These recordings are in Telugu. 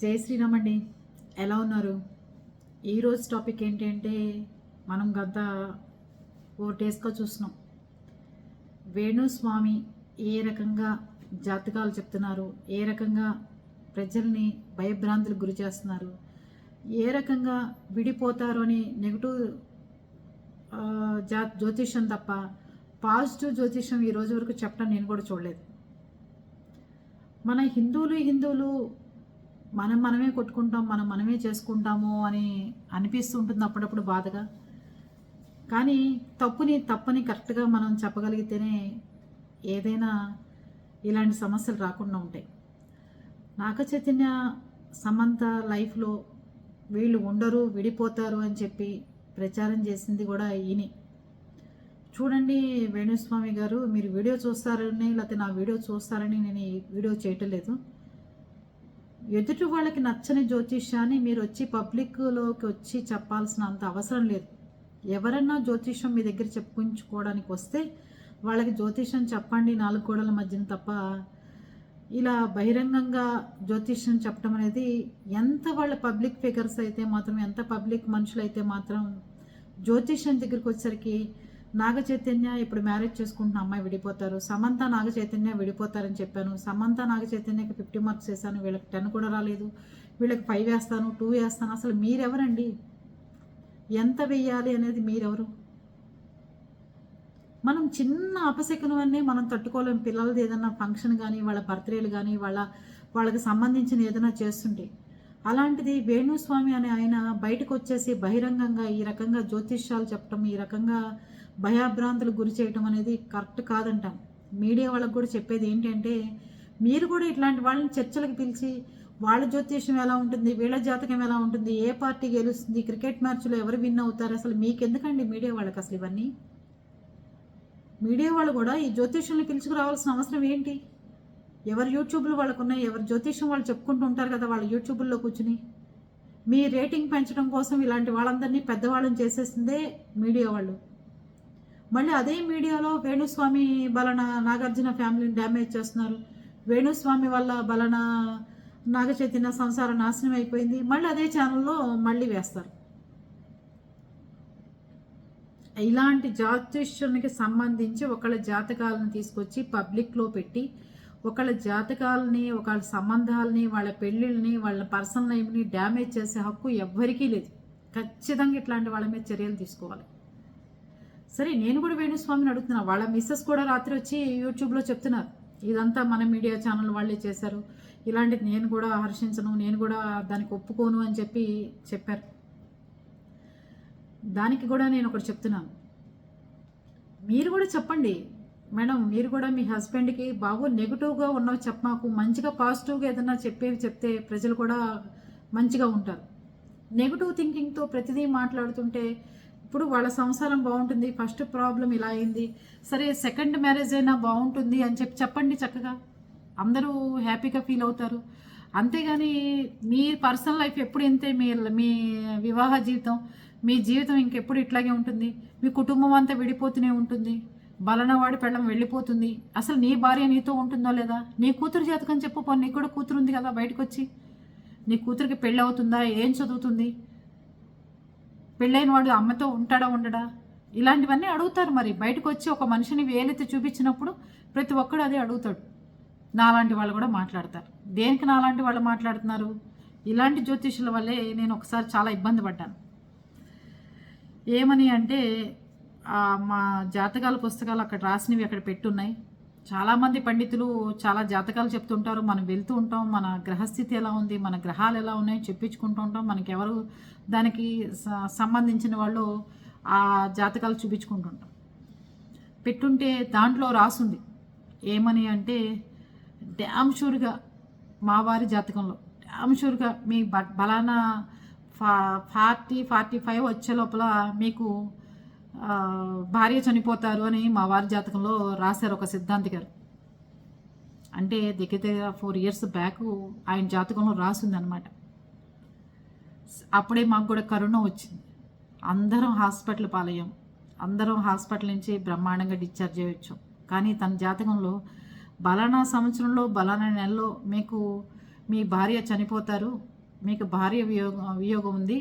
జై శ్రీరామ్ అండి ఎలా ఉన్నారు? ఈరోజు టాపిక్ ఏంటంటే మనం గత ఫోర్ డేస్గా చూస్తున్నాం. వేణుస్వామి ఏ రకంగా జాతకాలు చెప్తున్నారు? ఏ రకంగా ప్రజల్ని భయభ్రాంతులకు గురి చేస్తున్నారు? ఏ రకంగా విడిపోతారు అని నెగిటివ్ జా జ్యోతిష్యం తప్ప పాజిటివ్ జ్యోతిష్యం ఈ రోజు వరకు చెప్పడం నేను కూడా చూడలేదు. మన హిందువులు హిందువులు మనం మనమే కొట్టుకుంటాం మనం మనమే చేసుకుంటాము అని అనిపిస్తుంటుంది అప్పుడప్పుడు బాధగా. కానీ తప్పుని తప్పని కరెక్ట్గా మనం చెప్పగలిగితేనే ఏదైనా ఇలాంటి సమస్యలు రాకుండా ఉంటాయి. నాగ చైతన్య సమంత లైఫ్లో వీళ్ళు ఉండరు విడిపోతారు అని చెప్పి ప్రచారం చేసింది కూడా ఈయనే. చూడండి వేణుస్వామి గారు మీరు వీడియో చూస్తారని లేకపోతే నా వీడియో చూస్తారని నేను ఈ వీడియో చేయటం లేదు. ఎదుటి వాళ్ళకి నచ్చని జ్యోతిష్యాన్ని మీరు వచ్చి పబ్లిక్లోకి వచ్చి చెప్పాల్సిన అంత అవసరం లేదు. ఎవరన్నా జ్యోతిష్యం మీ దగ్గర చెప్పుకుంచుకోవడానికి వస్తే వాళ్ళకి జ్యోతిష్యం చెప్పండి నాలుగు గోడల మధ్యన తప్ప ఇలా బహిరంగంగా జ్యోతిష్యం చెప్పడం అనేది ఎంత వాళ్ళ పబ్లిక్ ఫిగర్స్ అయితే మాత్రం ఎంత పబ్లిక్ మనుషులు అయితే మాత్రం జ్యోతిష్యం దగ్గరికి వచ్చేసరికి నాగ చైతన్య ఇప్పుడు మ్యారేజ్ చేసుకుంటున్న అమ్మాయి విడిపోతారు. సమంత నాగ చైతన్య విడిపోతారని చెప్పాను. సమంత నాగ చైతన్యకి ఫిఫ్టీ మార్క్స్ వేసాను వీళ్ళకి టెన్ కూడా రాలేదు. వీళ్ళకి ఫైవ్ వేస్తాను టూ వేస్తాను. అసలు మీరెవరండి? ఎంత వెయ్యాలి అనేది మీరెవరు? మనం చిన్న అపశకునవన్నీ మనం తట్టుకోలేం. పిల్లలది ఏదైనా ఫంక్షన్ కానీ వాళ్ళ బర్త్డేలు కానీ వాళ్ళ వాళ్ళకి సంబంధించిన ఏదైనా చేస్తుంటే. అలాంటిది వేణుస్వామి అనే ఆయన బయటకు వచ్చేసి బహిరంగంగా ఈ రకంగా జ్యోతిష్యాలు చెప్పడం ఈ రకంగా భయాభ్రాంతులకు గురి చేయటం అనేది కరెక్ట్ కాదంటాం. మీడియా వాళ్ళకు కూడా చెప్పేది ఏంటంటే మీరు కూడా ఇట్లాంటి వాళ్ళని చర్చలకు పిలిచి వాళ్ళ జ్యోతిష్యం ఎలా ఉంటుంది వీళ్ళ జాతకం ఎలా ఉంటుంది ఏ పార్టీ గెలుస్తుంది క్రికెట్ మ్యాచ్లో ఎవరు విన్ అవుతారు అసలు మీకెందుకండి మీడియా వాళ్ళకి అసలు ఇవన్నీ? మీడియా వాళ్ళు కూడా ఈ జ్యోతిష్యుల్ని పిలుచుకురావాల్సిన అవసరం ఏంటి? ఎవరు యూట్యూబ్లు వాళ్ళకు ఉన్నాయి ఎవరు జ్యోతిష్యం వాళ్ళు చెప్పుకుంటూ ఉంటారు కదా వాళ్ళ యూట్యూబ్లో కూర్చుని. మీ రేటింగ్ పెంచడం కోసం ఇలాంటి వాళ్ళందరినీ పెద్దవాళ్ళని చేసేసిందే మీడియా వాళ్ళు. మళ్ళీ అదే మీడియాలో వేణుస్వామి బలన నాగార్జున ఫ్యామిలీని డ్యామేజ్ చేస్తున్నారు. వేణుస్వామి వల్ల బలన నాగ చైతన్య సంసారం నాశనం అయిపోయింది. మళ్ళీ అదే ఛానల్లో మళ్ళీ వేస్తారు. ఇలాంటి జ్యోతిష్యునికి సంబంధించి ఒకళ్ళ జాతకాలను తీసుకొచ్చి పబ్లిక్లో పెట్టి ఒకళ్ళ జాతకాలని ఒకళ్ళ సంబంధాలని వాళ్ళ పెళ్ళిళ్ళని వాళ్ళ పర్సనల్ లైఫ్ని డ్యామేజ్ చేసే హక్కు ఎవ్వరికీ లేదు. ఖచ్చితంగా ఇట్లాంటి వాళ్ళ మీద చర్యలు తీసుకోవాలి. సరే నేను కూడా వేణుస్వామిని అడుగుతున్నా. వాళ్ళ మిస్సెస్ కూడా రాత్రి వచ్చి యూట్యూబ్లో చెప్తున్నారు. ఇదంతా మన మీడియా ఛానల్ వాళ్ళే చేశారు. ఇలాంటిది నేను కూడా హర్షించను నేను కూడా దానికి ఒప్పుకోను అని చెప్పి చెప్పారు. దానికి కూడా నేను ఒకటి చెప్తున్నాను మీరు కూడా చెప్పండి. మేడం మీరు కూడా మీ హస్బెండ్కి బాబు నెగిటివ్గా ఉన్నవి చెప్పమాకు మంచిగా పాజిటివ్గా ఏదన్నా చెప్పేవి చెప్తే ప్రజలు కూడా మంచిగా ఉంటారు. నెగిటివ్ థింకింగ్తో ప్రతిదీ మాట్లాడుతుంటే ఇప్పుడు వాళ్ళ సంసారం బాగుంటుంది ఫస్ట్ ప్రాబ్లం ఇలా అయింది. సరే సెకండ్ మ్యారేజ్ అయినా బాగుంటుంది అని చెప్పి చెప్పండి చక్కగా. అందరూ హ్యాపీగా ఫీల్ అవుతారు. అంతేగాని మీ పర్సనల్ లైఫ్ ఎప్పుడు ఇంతే? మీ మీ వివాహ జీవితం మీ జీవితం ఇంకెప్పుడు ఇట్లాగే ఉంటుంది? మీ కుటుంబం అంతా విడిపోతూనే ఉంటుంది. బలనవాడి పెళ్ళం వెళ్ళిపోతుంది. అసలు నీ భార్య నీతో ఉంటుందో లేదా? నీ కూతురు జాతకం చెప్పు పోనీ నీకు కూడా కూతురు ఉంది కదా బయటకు వచ్చి నీ కూతురికి పెళ్ళి అవుతుందా ఏం చదువుతుంది? పెళ్ళైన వాడు అమ్మతో ఉంటాడా ఉండడా? ఇలాంటివన్నీ అడుగుతారు మరి. బయటకు వచ్చి ఒక మనిషిని వేలెత్తి చూపించినప్పుడు ప్రతి ఒక్కడు అదే అడుగుతాడు. నాలాంటి వాళ్ళు కూడా మాట్లాడతారు. దేనికి నాలాంటి వాళ్ళు మాట్లాడుతున్నారు? ఇలాంటి జ్యోతిషుల వల్లే నేను ఒకసారి చాలా ఇబ్బంది పడ్డాను. ఏమని అంటే మా జాతకాల పుస్తకాలు అక్కడ రాసినవి అక్కడ పెట్టున్నాయి. చాలామంది పండితులు చాలా జాతకాలు చెప్తుంటారు మనం వెళ్తూ ఉంటాం మన గ్రహస్థితి ఎలా ఉంది మన గ్రహాలు ఎలా ఉన్నాయో చెప్పించుకుంటూ ఉంటాం. మనకి ఎవరు దానికి స- సంబంధించిన వాళ్ళు ఆ జాతకాలు చూపించుకుంటుంటాం పెట్టుంటే దాంట్లో రాసుంది. ఏమని అంటే డ్యామ్ షూర్గా మా వారి జాతకంలో డ్యామ్ షూర్గా మీ బ- బలానా ఫా ఫార్టీ ఫార్టీ ఫైవ్ వచ్చే లోపల మీకు భార్య చనిపోతారు అని మా వారి జాతకంలో రాశారు ఒక సిద్ధాంతి గారు. అంటే దగ్గర దగ్గర ఫోర్ ఇయర్స్ బ్యాక్ ఆయన జాతకంలో రాసింది అనమాట అప్పుడే మాకు కూడా కరోనా వచ్చింది. అందరం హాస్పిటల్ పాలయ్యాం. అందరం హాస్పిటల్ నుంచి బ్రహ్మాండంగా డిశ్చార్జ్ చేయొచ్చు. కానీ తన జాతకంలో బలానా సంవత్సరంలో బలానా నెలలో మీకు మీ భార్య చనిపోతారు మీకు భార్య వియోగం వియోగం ఉంది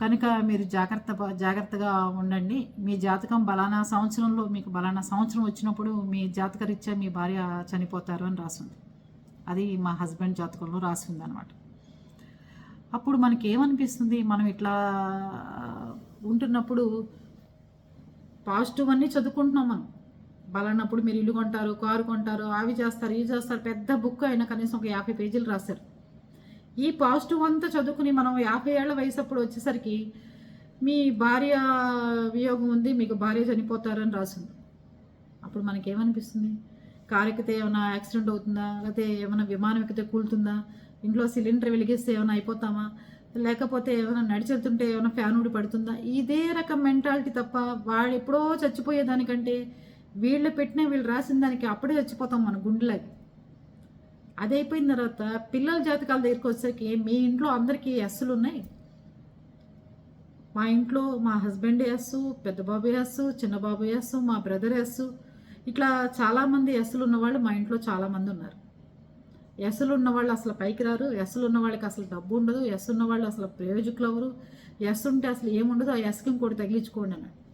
కనుక మీరు జాగ్రత్త జాగ్రత్తగా ఉండండి. మీ జాతకం బలానా సంవత్సరంలో మీకు బలానా సంవత్సరం వచ్చినప్పుడు మీ జాతకరీత్యా మీ భార్య చనిపోతారు అని రాసింది. అది మా హస్బెండ్ జాతకంలో రాసింది అనమాట అప్పుడు మనకి ఏమనిపిస్తుంది మనం ఇట్లా ఉంటున్నప్పుడు పాజిటివ్ అన్నీ చదువుకుంటున్నాం మనం. బలన్నప్పుడు మీరు ఇల్లు కొంటారు కారు కొంటారు అవి చేస్తారు ఇవి చేస్తారు పెద్ద బుక్ అయినా కనీసం ఒక యాభై పేజీలు రాశారు. ఈ పాజిటివ్ అంతా చదువుకుని మనం యాభై ఏళ్ళ వయసు అప్పుడు వచ్చేసరికి మీ భార్య వియోగం ఉంది మీకు భార్య చనిపోతారని రాసింది. అప్పుడు మనకి ఏమనిపిస్తుంది కారు ఎక్కితే ఏమైనా యాక్సిడెంట్ అవుతుందా? లేకపోతే ఏమైనా విమానం ఎక్కితే కూలుతుందా? ఇంట్లో సిలిండర్ వెలిగిస్తే ఏమైనా అయిపోతామా? లేకపోతే ఏమైనా నడిచెళ్తుంటే ఏమైనా ఫ్యాన్ ఊడి పడుతుందా? ఇదే రకం మెంటాలిటీ తప్ప వాడు ఎప్పుడో చచ్చిపోయేదానికంటే వీళ్ళు పెట్టిన వీళ్ళు రాసిన దానికి అప్పుడే చచ్చిపోతాం మన గుండెలకి. అది అయిపోయిన తర్వాత పిల్లల జాతకాల దగ్గరికి వచ్చేసరికి మీ ఇంట్లో అందరికీ ఎస్సులు ఉన్నాయి? మా ఇంట్లో మా హస్బెండ్ ఎస్సు పెద్ద బాబు ఎస్సు చిన్న బాబు ఎస్సు మా బ్రదర్ ఎస్సు. ఇట్లా చాలామంది ఎస్సులు ఉన్నవాళ్ళు మా ఇంట్లో చాలామంది ఉన్నారు. ఎస్సులు ఉన్నవాళ్ళు అసలు పైకి రారు. ఎస్సులు ఉన్న వాళ్ళకి అసలు డబ్బు ఉండదు. ఎస్ ఉన్న వాళ్ళు అసలు ప్రయోజకులు ఎవరు? ఎస్ ఉంటే అసలు ఏముండదు ఆ ఎస్కి ఇంకోటి తగిలించుకోండి అన్నాడు.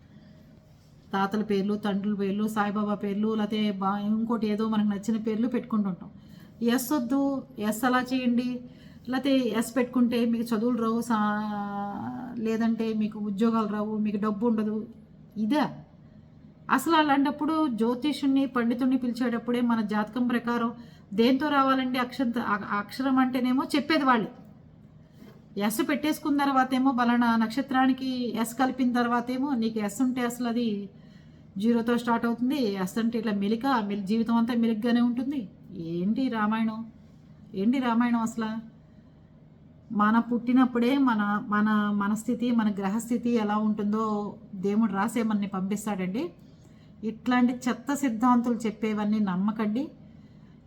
తాతల పేర్లు తండ్రుల పేర్లు సాయిబాబా పేర్లు లేకపోతే బా ఇంకోటి ఏదో మనకు నచ్చిన పేర్లు పెట్టుకుంటుంటాం. ఎస్ వద్దు ఎస్ అలా చేయండి. లేకపోతే ఎస్ పెట్టుకుంటే మీకు చదువులు రావు సా లేదంటే మీకు ఉద్యోగాలు రావు మీకు డబ్బు ఉండదు. ఇదే. అసలు అలాంటప్పుడు జ్యోతిషుణ్ణి పండితుడిని పిలిచేటప్పుడే మన జాతకం ప్రకారం దేంతో రావాలండి అక్షంత అక్షరం అంటేనేమో చెప్పేది వాళ్ళు. ఎస్ పెట్టేసుకున్న తర్వాత ఏమో బలానా నక్షత్రానికి ఎస్ కలిపిన తర్వాత ఏమో నీకు ఎస్ ఉంటే అసలు అది జీరోతో స్టార్ట్ అవుతుంది. ఎస్ అంటే ఇట్లా మెలిక మెలి జీవితం అంతా మెలిగ్గానే ఉంటుంది. ఏంటి రామాయణం? ఏంటి రామాయణం అసలు? మన పుట్టినప్పుడే మన మన మనస్థితి మన గ్రహస్థితి ఎలా ఉంటుందో దేవుడు రాసే మనని పంపిస్తాడండి. ఇట్లాంటి చెత్త సిద్ధాంతులు చెప్పేవన్నీ నమ్మకండి.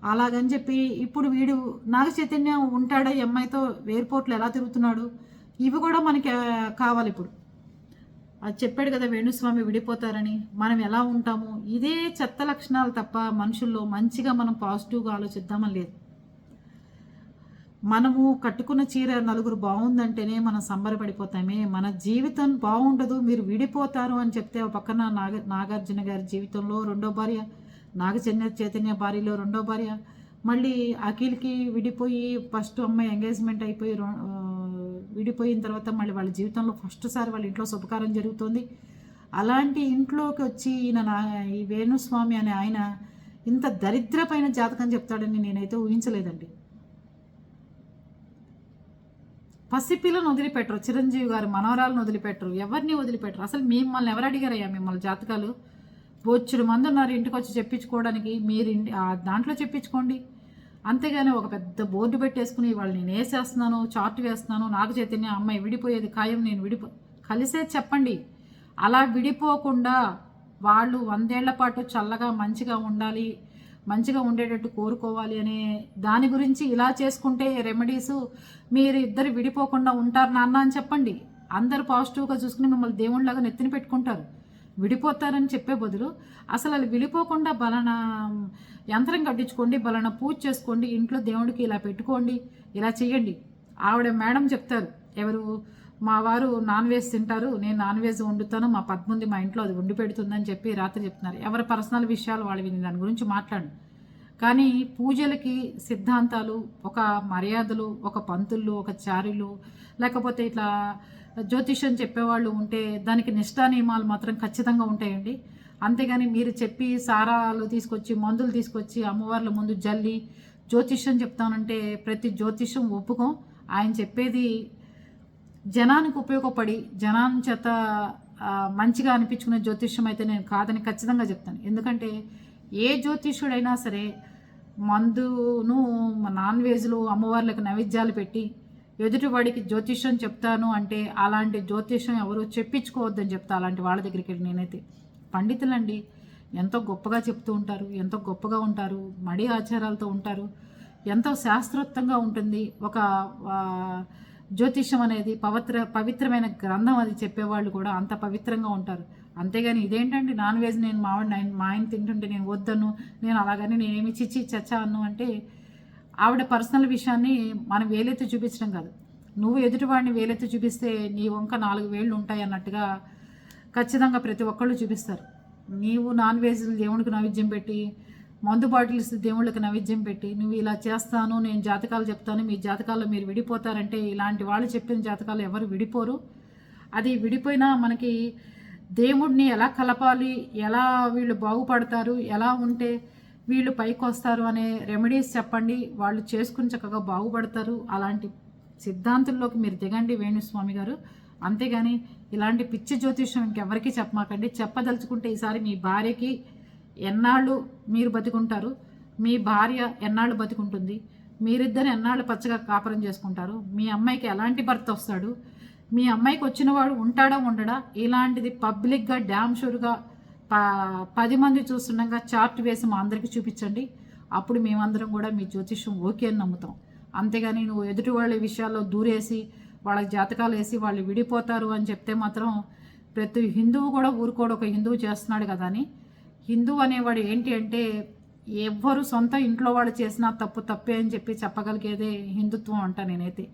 అలాగని చెప్పి ఇప్పుడు వీడు నాగ చైతన్యం ఉంటాడా ఈ అమ్మాయితో? ఎయిర్పోర్ట్లో ఎలా తిరుగుతున్నాడు? ఇవి కూడా మనకి కావాలి ఇప్పుడు. అది చెప్పాడు కదా వేణుస్వామి విడిపోతారని. మనం ఎలా ఉంటాము? ఇదే చెత్త లక్షణాలు తప్ప మనుషుల్లో మంచిగా మనం పాజిటివ్గా ఆలోచిద్దామని లేదు. మనము కట్టుకున్న చీర నలుగురు బాగుందంటేనే మనం సంబరపడిపోతామే. మన జీవితం బాగుండదు మీరు విడిపోతారు అని చెప్తే పక్కన నాగ నాగార్జున గారి జీవితంలో రెండో భార్య నాగ చైతన్య భార్యలో రెండో భార్య మళ్ళీ అఖిల్కి విడిపోయి ఫస్ట్ అమ్మాయి ఎంగేజ్మెంట్ అయిపోయి విడిపోయిన తర్వాత మళ్ళీ వాళ్ళ జీవితంలో ఫస్ట్ సారి వాళ్ళ ఇంట్లో శుభకారం జరుగుతుంది. అలాంటి ఇంట్లోకి వచ్చి ఈయన నా ఈ వేణుస్వామి అనే ఆయన ఇంత దరిద్రపైన జాతకం చెప్తాడని నేనైతే ఊహించలేదండి. పసిపిల్లను వదిలిపెట్టరు చిరంజీవి గారు మనవరాలను వదిలిపెట్టరు ఎవరిని వదిలిపెట్టరు? అసలు మిమ్మల్ని ఎవరు అడిగారయ్యా మిమ్మల్ని జాతకాలు? బొచ్చుడు మంది ఉన్నారు ఇంటికి వచ్చి చెప్పించుకోవడానికి మీరు దాంట్లో చెప్పించుకోండి. అంతేగాని ఒక పెద్ద బోర్డు పెట్టేసుకుని వాళ్ళు నేను వేసేస్తున్నాను చార్ట్ వేస్తున్నాను నాకు చైతన్య అమ్మాయి విడిపోయేది ఖాయం నేను విడిపో కలిసే చెప్పండి. అలా విడిపోకుండా వాళ్ళు వందేళ్ళ పాటు చల్లగా మంచిగా ఉండాలి మంచిగా ఉండేటట్టు కోరుకోవాలి అనే దాని గురించి ఇలా చేసుకుంటే రెమెడీస్ మీరు ఇద్దరు విడిపోకుండా ఉంటారు నాన్న అని చెప్పండి. అందరు పాజిటివ్గా చూసుకుని మిమ్మల్ని దేవుళ్ళగా నెత్తిని పెట్టుకుంటారు. విడిపోతారని చెప్పే బదులు అసలు అది విడిపోకుండా బలన యంత్రం కట్టించుకోండి బలన పూజ చేసుకోండి ఇంట్లో దేవుడికి ఇలా పెట్టుకోండి ఇలా చేయండి ఆవిడ మేడం చెప్తారు ఎవరు? మా వారు నాన్ వెజ్ తింటారు నేను నాన్ వెజ్ వండుతాను మా పద్ముంది మా ఇంట్లో అది వండి పెడుతుందని చెప్పి రాత్రి చెప్తున్నారు. ఎవరి పర్సనల్ విషయాలు వాళ్ళు విని దాని గురించి మాట్లాడు కానీ పూజలకి సిద్ధాంతాలు ఒక మర్యాదలు ఒక పంతులు ఒక చారులు లేకపోతే ఇట్లా జ్యోతిష్యం చెప్పేవాళ్ళు ఉంటే దానికి నిష్ఠా నియమాలు మాత్రం ఖచ్చితంగా ఉంటాయండి. అంతేగాని మీరు చెప్పి సారాలు తీసుకొచ్చి మందులు తీసుకొచ్చి అమ్మవార్ల ముందు జల్లి జ్యోతిష్యం చెప్తానంటే ప్రతి జ్యోతిష్యం ఒప్పుకోం. ఆయన చెప్పేది జనానికి ఉపయోగపడి జనాన్ని చేత మంచిగా అనిపించుకునే జ్యోతిష్యం అయితే నేను కాదని ఖచ్చితంగా చెప్తాను. ఎందుకంటే ఏ జ్యోతిష్యుడైనా సరే మందును నాన్ వెజ్లు అమ్మవార్లకు నైవేద్యాలు పెట్టి ఎదుటివాడికి జ్యోతిష్యం చెప్తాను అంటే అలాంటి జ్యోతిష్యం ఎవరు చెప్పించుకోవద్దని చెప్తా అలాంటి వాళ్ళ దగ్గరికి వెళ్ళి నేనైతే పండితులండి ఎంతో గొప్పగా చెప్తూ ఉంటారు ఎంతో గొప్పగా ఉంటారు మడి ఆచారాలతో ఉంటారు ఎంతో శాస్త్రోక్తంగా ఉంటుంది ఒక జ్యోతిష్యం అనేది పవిత్ర పవిత్రమైన గ్రంథం అది చెప్పేవాళ్ళు కూడా అంత పవిత్రంగా ఉంటారు. అంతేగాని ఇదేంటండి నాన్ వెజ్ నేను మావాడిని ఆయన మా ఆయన తింటుంటే నేను వద్దను నేను అలాగని నేనేమి చిచ్చి చచ్చా అన్ను అంటే ఆవిడ పర్సనల్ విషయాన్ని మనం వేలెత్తి చూపించడం కాదు. నువ్వు ఎదుటివాడిని వేలెత్తి చూపిస్తే నీ వంక నాలుగు వేళ్ళు ఉంటాయి అన్నట్టుగా ఖచ్చితంగా ప్రతి ఒక్కళ్ళు చూపిస్తారు. నీవు నాన్ వెజ్ దేవుడికి నైవేద్యం పెట్టి మందు బాటిల్స్ దేవుళ్ళకి నైవేద్యం పెట్టి నువ్వు ఇలా చేస్తాను నేను జాతకాలు చెప్తాను మీ జాతకాల్లో మీరు విడిపోతారంటే ఇలాంటి వాళ్ళు చెప్పిన జాతకాలు ఎవరు విడిపోరు. అది విడిపోయినా మనకి దేవుడిని ఎలా కలపాలి ఎలా వీళ్ళు బాగుపడతారు ఎలా ఉంటే వీళ్ళు పైకి వస్తారు అనే రెమెడీస్ చెప్పండి. వాళ్ళు చేసుకుని చక్కగా బాగుపడతారు. అలాంటి సిద్ధాంతుల్లోకి మీరు దిగండి వేణుస్వామి గారు. అంతేగాని ఇలాంటి పిచ్చి జ్యోతిష్యం ఇంకెవరికి చెప్పమాకండి. చెప్పదలుచుకుంటే ఈసారి మీ భార్యకి ఎన్నాళ్ళు మీరు బతికుంటారు? మీ భార్య ఎన్నాళ్ళు బతికుంటుంది? మీరిద్దరు ఎన్నాళ్ళు పచ్చగా కాపురం చేసుకుంటారు? మీ అమ్మాయికి ఎలాంటి భర్త వస్తాడు? మీ అమ్మాయికి వచ్చిన వాడు ఉంటాడా ఉండడా? ఇలాంటిది పబ్లిక్గా డ్యామ్ షూర్గా ప పది మంది చూస్తుండగా చార్ట్ వేసి మా అందరికీ చూపించండి. అప్పుడు మేమందరం కూడా మీ జ్యోతిష్యం ఓకే అని నమ్ముతాం. అంతేగాని నువ్వు ఎదుటి వాళ్ళ విషయాల్లో దూరేసి వాళ్ళకి జాతకాలు వేసి వాళ్ళు విడిపోతారు అని చెప్తే మాత్రం ప్రతి హిందువు కూడా ఊరుకోడు. ఒక హిందువు చేస్తున్నాడు కదా అని. హిందువు అనేవాడు ఏంటి అంటే ఎవ్వరు సొంత ఇంట్లో వాళ్ళు చేసినా తప్పు తప్పే అని చెప్పి చెప్పగలిగేదే హిందుత్వం అంట నేనైతే.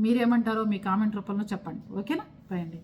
మీరేమంటారో మీ కామెంట్ రూపంలో చెప్పండి. ఓకేనా? బాయ్ అండి.